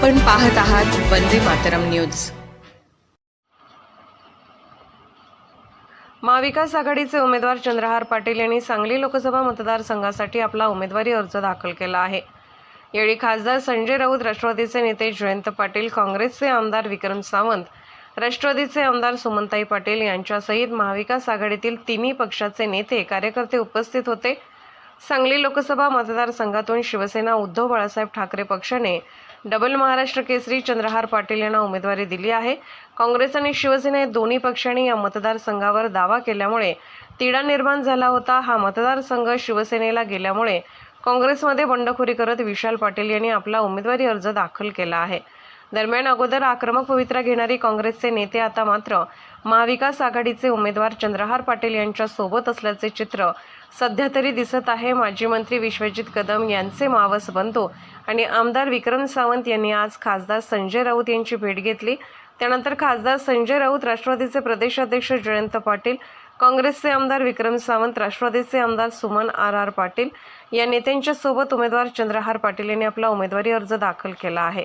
आपण पाहत आहात वंदे मातरम न्यूज. महाविकास आघाडीचे उमेदवार चंद्रहार पाटील यांनी सांगली लोकसभा मतदारसंघासाठी आपला उमेदवारी अर्ज दाखल केला आहे. यावेळी खासदार संजय राऊत राष्ट्रवादीचे नेते जयंत पाटील काँग्रेसचे आमदार विक्रम सावंत राष्ट्रवादीचे आमदार सुमनताई पाटील यांच्यासहित महाविकास आघाडीतील तिन्ही पक्षाचे नेते कार्यकर्ते उपस्थित होते. सांगली लोकसभा मतदारसंघातून शिवसेना उद्धव बाळासाहेब ठाकरे पक्षाने डबल महाराष्ट्र केसरी चंद्रहार पाटील यांना उमेदवारी दिली आहे. काँग्रेस आणि शिवसेना या दोन्ही पक्षांनी या मतदारसंघावर दावा केल्यामुळे तिढा निर्माण झाला होता. हा मतदारसंघ शिवसेनेला गेल्यामुळे काँग्रेसमध्ये बंडखोरी करत विशाल पाटील यांनी आपला उमेदवारी अर्ज दाखल केला आहे. दरम्यान अगोदर आक्रमक पवित्रा घेणारी काँग्रेसचे नेते आता मात्र महाविकास आघाडीचे उमेदवार चंद्रहार पाटील यांच्या सोबत असल्याचे चित्र सध्या तरी दिसत आहे. माजी मंत्री विश्वजित कदम यांचे मावस बनतो आणि आमदार विक्रम सावंत यांनी आज खासदार संजय राऊत यांची भेट घेतली. त्यानंतर खासदार संजय राऊत राष्ट्रवादीचे प्रदेशाध्यक्ष जयंत पाटील काँग्रेसचे आमदार विक्रम सावंत राष्ट्रवादीचे आमदार सुमन आर आर पाटील या नेत्यांच्या सोबत उमेदवार चंद्रहार पाटील यांनी आपला उमेदवारी अर्ज दाखल केला आहे.